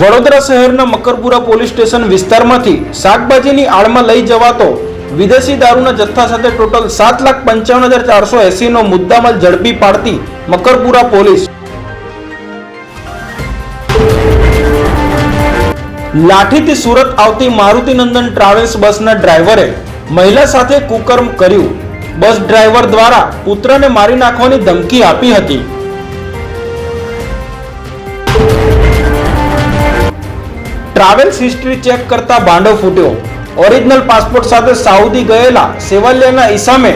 વડોદરા શહેરના Makarpura police station વિસ્તારમાંથી શાકભાજીની આડમાં લઈ જવાતો વિદેશી દારૂના જથ્થા સાથે ટોટલ સાત લાખ પંચાવન હજાર ચારસો એસીનો મુદ્દામાલ ઝડપી પાડતી મકરપુરા પોલીસ. લાઠીથી સુરત આવતી મારુતિનંદન ટ્રાવેલ્સ બસના ડ્રાઈવરે મહિલા સાથે કુકર્મ કર્યું. બસ ડ્રાઈવર દ્વારા પુત્રને મારી નાખવાની ધમકી આપી હતી. ટ્રાવેલ્સ હિસ્ટ્રી ચેક કરતા ભાંડો ફૂટ્યો. ઓરિજિનલ પાસપોર્ટ સાથે સાઉદી ગયેલા સેવાલિયાના ઈસામે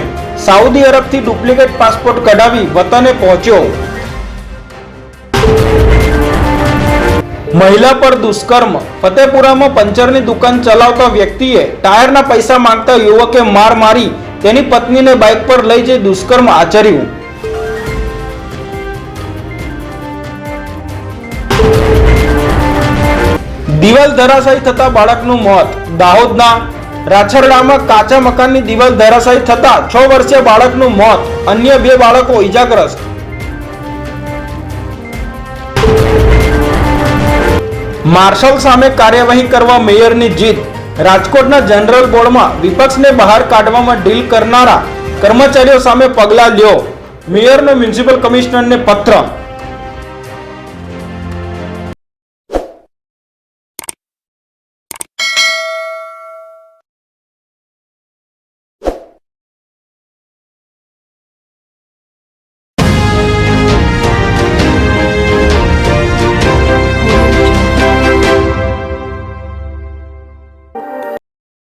સાઉદી અરબથી ડુપ્લિકેટ પાસપોર્ટ કઢાવી વતને પહોંચ્યો. મહિલા પર દુષ્કર્મ. ફતેપુરામાં પંચરની દુકાન ચલાવતા વ્યક્તિએ ટાયરના પૈસા માંગતા યુવકે માર મારી. તેની પત્નીને બાઇક પર લઈ જઈ દુષ્કર્મ આચર્યું. દિવાલ ધરાશાયી થતા બાળકનું મોત. દાહોદના રાછરડામાં કાચા મકાનની દિવાલ ધરાશાયી થતા છ વર્ષીય બાળકનું મોત. અન્ય બે બાળકો ઈજાગ્રસ્ત. માર્શલ સામે કાર્યવાહી કરવા મેયરની જીત. રાજકોટના જનરલ બોર્ડમાં વિપક્ષને બહાર કાઢવામાં ડીલ કરનારા કર્મચારીઓ સામે પગલાં લ્યો. મેયરનો મ્યુનિસિપલ કમિશનરને પત્ર.